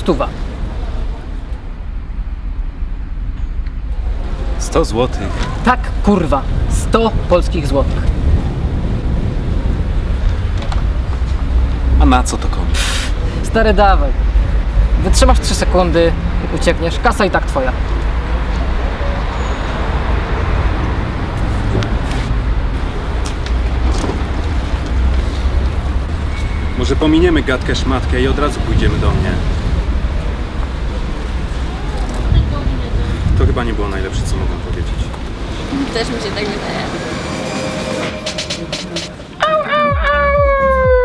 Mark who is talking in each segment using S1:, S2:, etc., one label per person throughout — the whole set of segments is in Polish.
S1: stuwa.
S2: 100 złotych.
S1: Tak, kurwa, 100 polskich złotych.
S2: A na co to komu?
S1: Stary, dawaj. Wytrzymasz 3 sekundy, uciekniesz, kasa i tak twoja.
S2: Może pominiemy gadkę szmatkę i od razu pójdziemy do mnie. To chyba nie było najlepsze, co mogłem powiedzieć.
S3: Też mi się tak wydaje.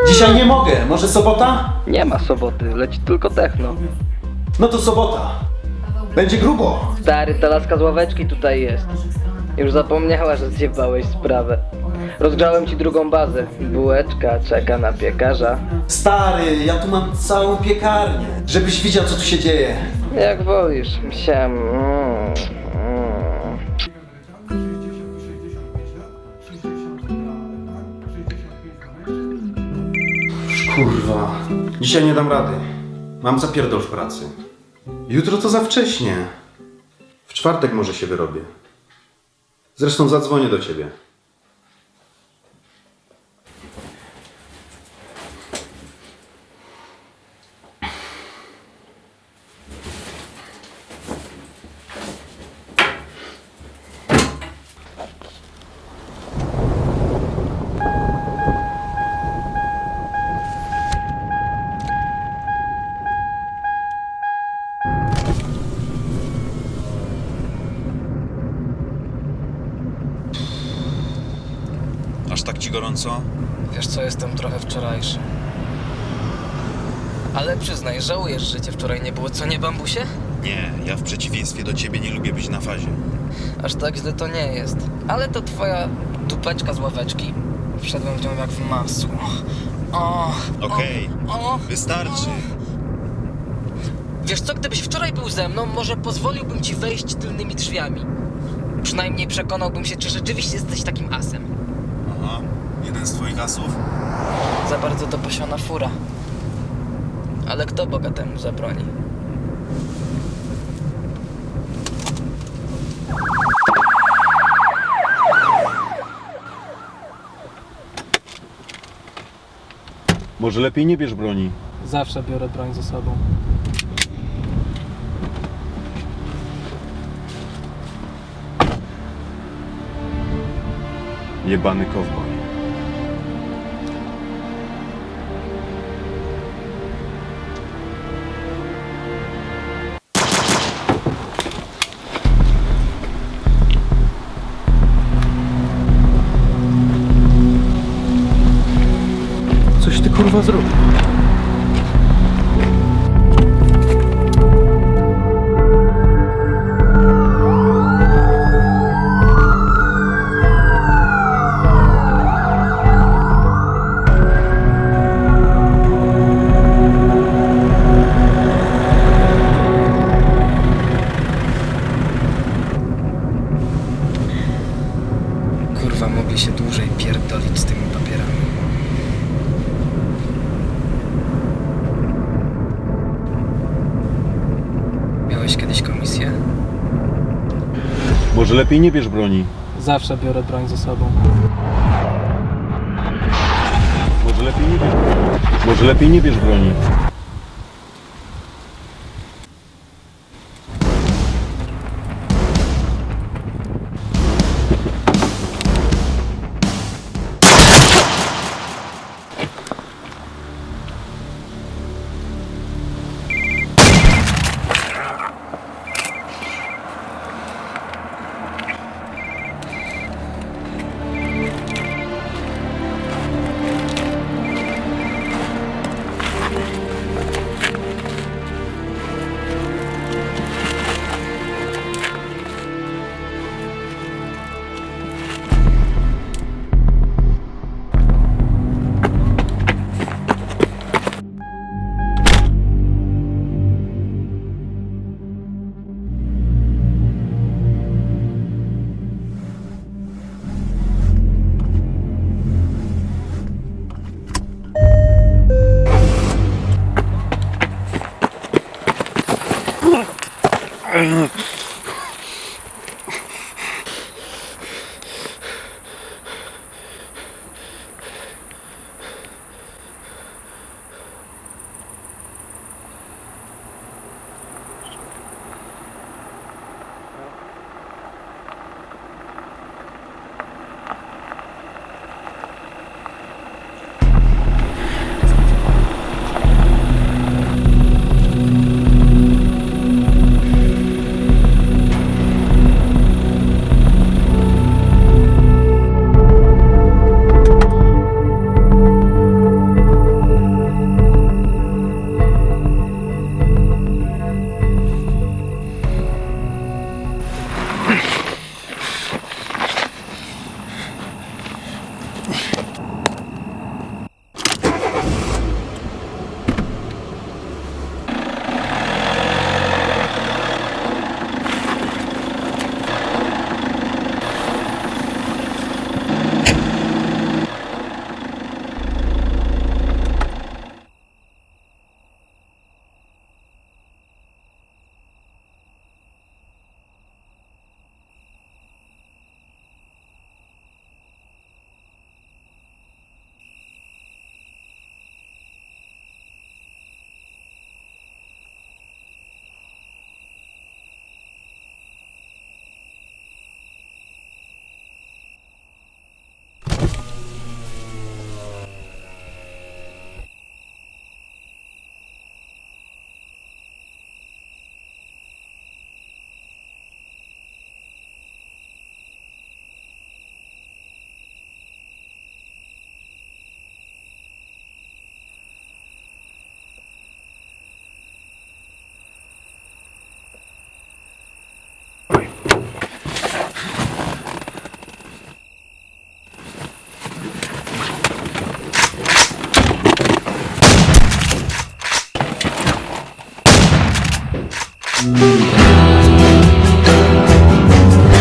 S4: Dzisiaj nie mogę. Może sobota?
S1: Nie ma soboty, leci tylko techno.
S4: No to sobota. Będzie grubo.
S1: Stary, ta laska z ławeczki tutaj jest. Już zapomniała, że zjebałeś sprawę. Rozgrzałem ci drugą bazę. Bułeczka czeka na piekarza.
S4: Stary, ja tu mam całą piekarnię. Żebyś widział, co tu się dzieje.
S1: Jak wolisz, msiem. Mm, mm.
S4: Kurwa. Dzisiaj nie dam rady. Mam zapierdol w pracy. Jutro to za wcześnie. W czwartek może się wyrobię. Zresztą zadzwonię do ciebie.
S5: Tak ci gorąco?
S6: Wiesz co, jestem trochę wczorajszy. Ale przyznaj, żałujesz, że cię wczoraj nie było, co nie, bambusie?
S5: Nie, ja w przeciwieństwie do ciebie nie lubię być na fazie.
S6: Aż tak źle to nie jest. Ale to twoja dupeczka z ławeczki. Wszedłem w nią jak w masło. O,
S5: Okej,
S6: o,
S5: wystarczy.
S6: Wiesz co, gdybyś wczoraj był ze mną, może pozwoliłbym ci wejść tylnymi drzwiami. Przynajmniej przekonałbym się, czy rzeczywiście jesteś takim asem.
S5: Aha, jeden z twoich asów?
S6: Za bardzo to pasiona fura. Ale kto bogatemu zabroni?
S2: Może lepiej nie bierz broni.
S1: Zawsze biorę broń ze sobą.
S2: Jebany kowboj.
S4: Coś ty kurwa zrobił.
S2: Może lepiej nie bierz broni.
S1: Zawsze biorę broń ze sobą.
S2: Może lepiej nie bierz broni. Może lepiej nie bierz broni. Ugh.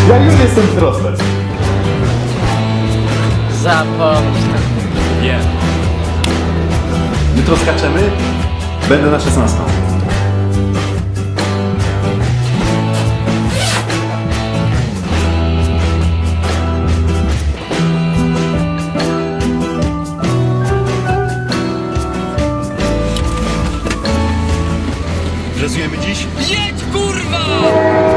S2: Ja już jestem w trosce.
S6: Za Polskę.
S2: Wiem. Jutro skaczemy?
S4: Będę na 16.
S6: Jedź kurwa!